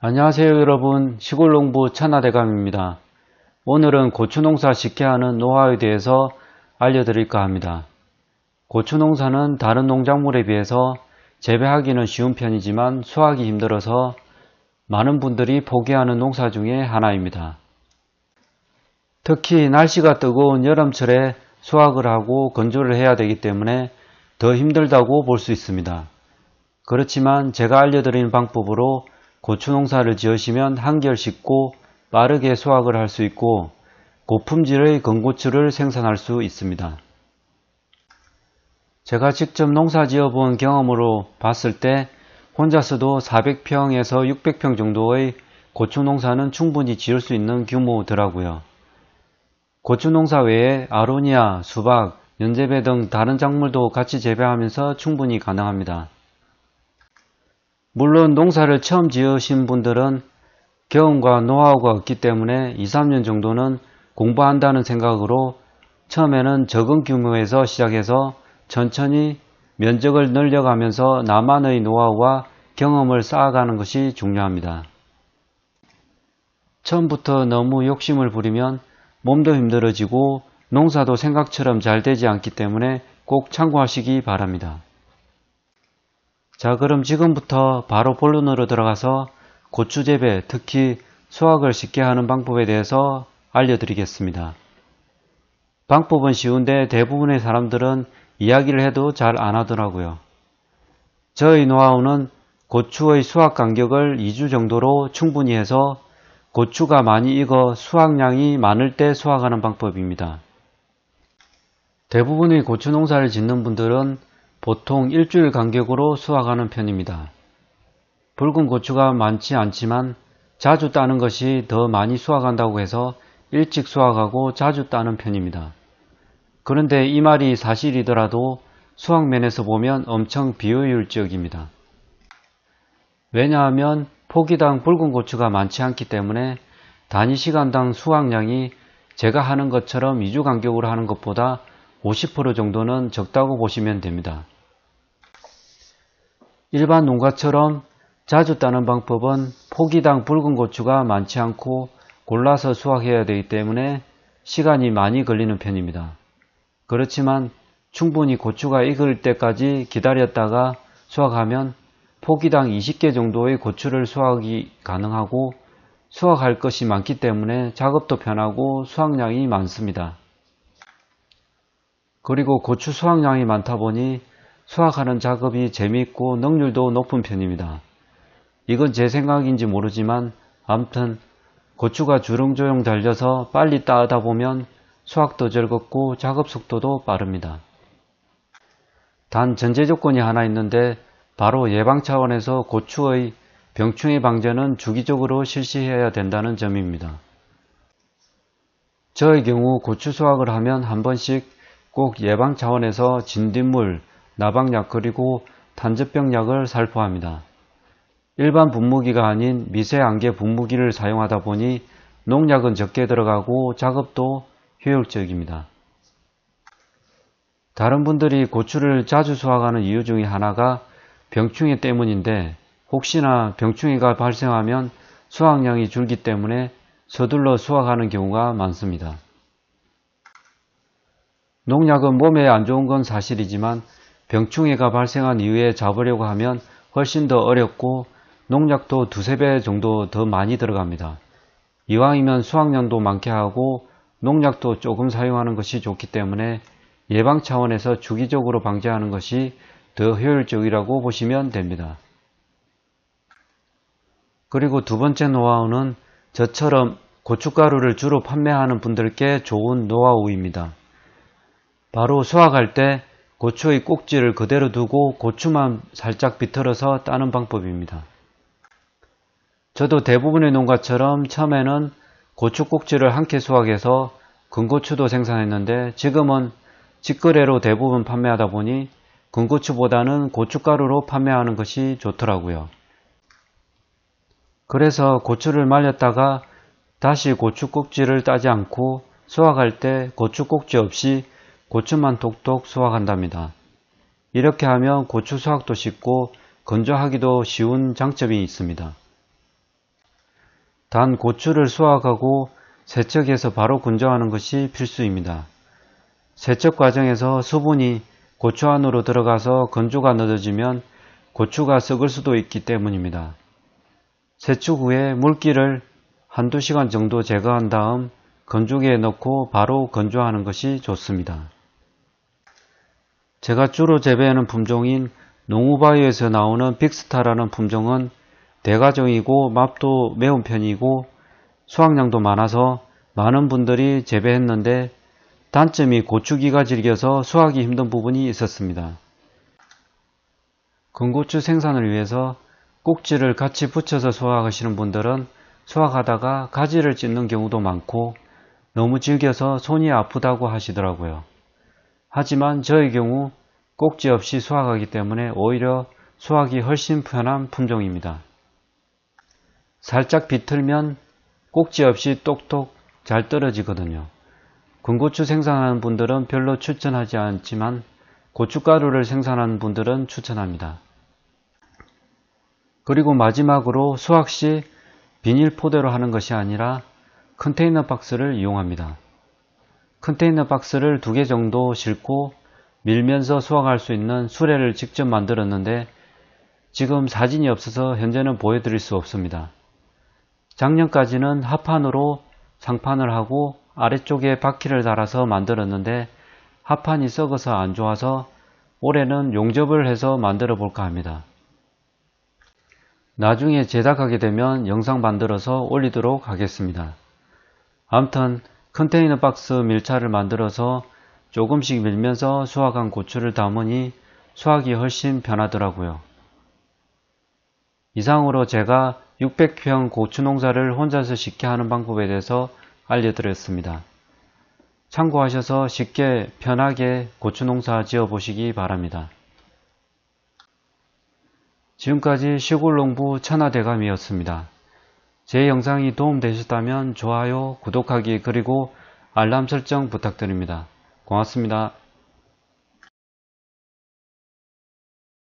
안녕하세요 여러분 시골농부 천하대감입니다. 오늘은 고추농사 쉽게 하는 노하우에 대해서 알려드릴까 합니다. 고추농사는 다른 농작물에 비해서 재배하기는 쉬운 편이지만 수확이 힘들어서 많은 분들이 포기하는 농사 중에 하나입니다. 특히 날씨가 뜨거운 여름철에 수확을 하고 건조를 해야 되기 때문에 더 힘들다고 볼 수 있습니다. 그렇지만 제가 알려드리는 방법으로 고추 농사를 지으시면 한결 쉽고 빠르게 수확을 할 수 있고 고품질의 건고추를 생산할 수 있습니다. 제가 직접 농사 지어 본 경험으로 봤을 때 혼자서도 400평에서 600평 정도의 고추 농사는 충분히 지을 수 있는 규모더라고요. 고추 농사 외에 아로니아, 수박, 연재배 등 다른 작물도 같이 재배하면서 충분히 가능합니다. 물론 농사를 처음 지으신 분들은 경험과 노하우가 없기 때문에 2, 3년 정도는 공부한다는 생각으로 처음에는 적은 규모에서 시작해서 천천히 면적을 늘려가면서 나만의 노하우와 경험을 쌓아가는 것이 중요합니다. 처음부터 너무 욕심을 부리면 몸도 힘들어지고 농사도 생각처럼 잘 되지 않기 때문에 꼭 참고하시기 바랍니다. 자 그럼 지금부터 바로 본론으로 들어가서 고추 재배 특히 수확을 쉽게 하는 방법에 대해서 알려드리겠습니다. 방법은 쉬운데 대부분의 사람들은 이야기를 해도 잘 안 하더라고요. 저의 노하우는 고추의 수확 간격을 2주 정도로 충분히 해서 고추가 많이 익어 수확량이 많을 때 수확하는 방법입니다. 대부분의 고추 농사를 짓는 분들은 보통 일주일 간격으로 수확하는 편입니다. 붉은 고추가 많지 않지만 자주 따는 것이 더 많이 수확한다고 해서 일찍 수확하고 자주 따는 편입니다. 그런데 이 말이 사실이더라도 수확면에서 보면 엄청 비효율적입니다. 왜냐하면 포기당 붉은 고추가 많지 않기 때문에 단위 시간당 수확량이 제가 하는 것처럼 2주 간격으로 하는 것보다 50% 정도는 적다고 보시면 됩니다. 일반 농가처럼 자주 따는 방법은 포기당 붉은 고추가 많지 않고 골라서 수확해야 되기 때문에 시간이 많이 걸리는 편입니다. 그렇지만 충분히 고추가 익을 때까지 기다렸다가 수확하면 포기당 20개 정도의 고추를 수확이 가능하고 수확할 것이 많기 때문에 작업도 편하고 수확량이 많습니다. 그리고 고추 수확량이 많다 보니 수확하는 작업이 재미있고 능률도 높은 편입니다. 이건 제 생각인지 모르지만 암튼 고추가 주렁주렁 달려서 빨리 따다 보면 수확도 즐겁고 작업 속도도 빠릅니다. 단 전제 조건이 하나 있는데 바로 예방 차원에서 고추의 병충해 방제는 주기적으로 실시해야 된다는 점입니다. 저의 경우 고추 수확을 하면 한 번씩 꼭 예방 차원에서 진딧물, 나방약 그리고 탄저병약을 살포합니다. 일반 분무기가 아닌 미세 안개 분무기를 사용하다 보니 농약은 적게 들어가고 작업도 효율적입니다. 다른 분들이 고추를 자주 수확하는 이유 중에 하나가 병충해 때문인데 혹시나 병충해가 발생하면 수확량이 줄기 때문에 서둘러 수확하는 경우가 많습니다. 농약은 몸에 안 좋은 건 사실이지만 병충해가 발생한 이후에 잡으려고 하면 훨씬 더 어렵고 농약도 두세 배 정도 더 많이 들어갑니다. 이왕이면 수확량도 많게 하고 농약도 조금 사용하는 것이 좋기 때문에 예방 차원에서 주기적으로 방제하는 것이 더 효율적이라고 보시면 됩니다. 그리고 두 번째 노하우는 저처럼 고춧가루를 주로 판매하는 분들께 좋은 노하우입니다. 바로 수확할 때 고추의 꼭지를 그대로 두고 고추만 살짝 비틀어서 따는 방법입니다. 저도 대부분의 농가처럼 처음에는 고추 꼭지를 함께 수확해서 근고추도 생산했는데 지금은 직거래로 대부분 판매하다 보니 근고추보다는 고춧가루로 판매하는 것이 좋더라고요. 그래서 고추를 말렸다가 다시 고추 꼭지를 따지 않고 수확할 때 고추 꼭지 없이 고추만 톡톡 수확한답니다. 이렇게 하면 고추 수확도 쉽고 건조하기도 쉬운 장점이 있습니다. 단 고추를 수확하고 세척해서 바로 건조하는 것이 필수입니다. 세척 과정에서 수분이 고추 안으로 들어가서 건조가 늦어지면 고추가 썩을 수도 있기 때문입니다. 세척 후에 물기를 한두 시간 정도 제거한 다음 건조기에 넣고 바로 건조하는 것이 좋습니다. 제가 주로 재배하는 품종인 농우바이오에서 나오는 빅스타라는 품종은 대가종이고 맛도 매운 편이고 수확량도 많아서 많은 분들이 재배했는데 단점이 고추기가 질겨서 수확이 힘든 부분이 있었습니다. 건고추 생산을 위해서 꼭지를 같이 붙여서 수확하시는 분들은 수확하다가 가지를 찢는 경우도 많고 너무 질겨서 손이 아프다고 하시더라고요. 하지만 저의 경우 꼭지 없이 수확하기 때문에 오히려 수확이 훨씬 편한 품종입니다. 살짝 비틀면 꼭지 없이 똑똑 잘 떨어지거든요. 군고추 생산하는 분들은 별로 추천하지 않지만 고춧가루를 생산하는 분들은 추천합니다. 그리고 마지막으로 수확 시 비닐 포대로 하는 것이 아니라 컨테이너 박스를 이용합니다. 컨테이너 박스를 두 개 정도 싣고 밀면서 수확할 수 있는 수레를 직접 만들었는데 지금 사진이 없어서 현재는 보여드릴 수 없습니다. 작년까지는 합판으로 상판을 하고 아래쪽에 바퀴를 달아서 만들었는데 합판이 썩어서 안 좋아서 올해는 용접을 해서 만들어 볼까 합니다. 나중에 제작하게 되면 영상 만들어서 올리도록 하겠습니다. 암튼 컨테이너 박스 밀차를 만들어서 조금씩 밀면서 수확한 고추를 담으니 수확이 훨씬 편하더라고요. 이상으로 제가 600평 고추 농사를 혼자서 쉽게 하는 방법에 대해서 알려드렸습니다. 참고하셔서 쉽게 편하게 고추 농사 지어 보시기 바랍니다. 지금까지 시골농부 천하대감이었습니다. 제 영상이 도움되셨다면 좋아요, 구독하기 그리고 알람 설정 부탁드립니다. 고맙습니다.